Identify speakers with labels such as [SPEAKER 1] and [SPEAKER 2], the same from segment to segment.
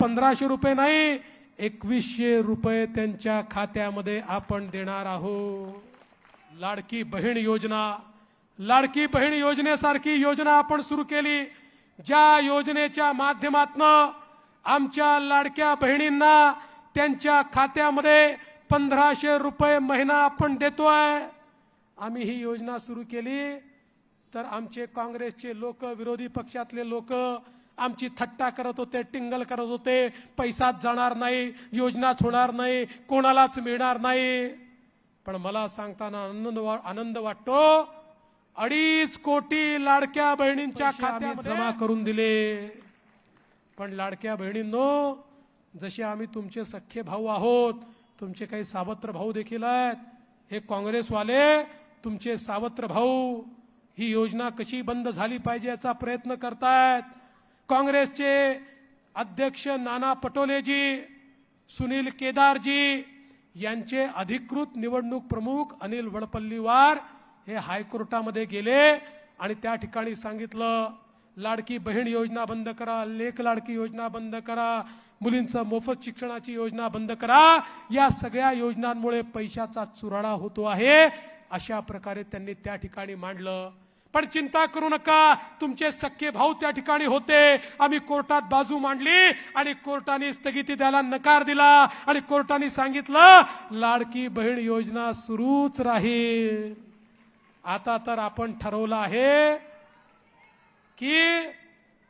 [SPEAKER 1] पंधराशे रुपये नाही एकवीसशे रुपये त्यांच्या खात्यामध्ये आपण देणार आहोत. लाडकी बहीण योजना लाडकी बहीण योजनेसारखी योजना आपण सुरू केली. ज्या योजनेच्या माध्यमातनं आमच्या लाडक्या बहिणींना त्यांच्या खात्यामध्ये पंधराशे रुपये महिना आपण देतोय. आम्ही ही योजना सुरू केली. तर आमचे काँग्रेसचे लोक विरोधी पक्षातले लोक आमची थट्टा करत होते टिंगल करत होते. पैसाच जाणार नाही योजनाच होणार नाही कोणालाच मिळणार नाही. पण मला सांगताना आनंद वा- आनंद वाटतो अडीच कोटी लाडक्या बहिणींच्या खात्यात जमा करून दिले. पण लाडक्या बहिणींनो जसे आम्ही तुमचे सख्खे भाऊ आहोत तुमचे काही सावत्र भाऊ देखील आहेत हे काँग्रेसवाले तुमचे सावत्र भाऊ ही योजना कशी बंद झाली पाहिजे याचा प्रयत्न करतायत. काँग्रेसचे अध्यक्ष नाना पटोलेजी सुनील केदारजी यांचे अधिकृत निवडणूक प्रमुख अनिल वडपल्लीवार हे हायकोर्टामध्ये गेले आणि त्या ठिकाणी सांगितलं लाडकी बहीण योजना बंद करा लेख लाडकी योजना बंद करा मुलींचं मोफत शिक्षणाची योजना बंद करा या सगळ्या योजनांमुळे पैशाचा चुराडा होतो आहे अशा प्रकारे त्यांनी त्या ठिकाणी मांडलं. पण चिंता करू नका. तुमचे सख्खे भाऊ त्या ठिकाणी होते. आम्ही कोर्टात बाजू मांडली आणि कोर्टाने स्थगिती द्यायला नकार दिला. आणि कोर्टाने सांगितलं लाडकी बहीण योजना सुरूच राहील. आता तर आपण ठरवलं आहे की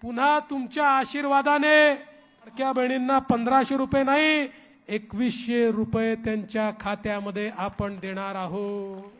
[SPEAKER 1] पुन्हा तुमच्या आशीर्वादाने लाडक्या बहिणींना पंधराशे रुपये नाही एकवीसशे रुपये त्यांच्या खात्यामध्ये आपण देणार आहोत.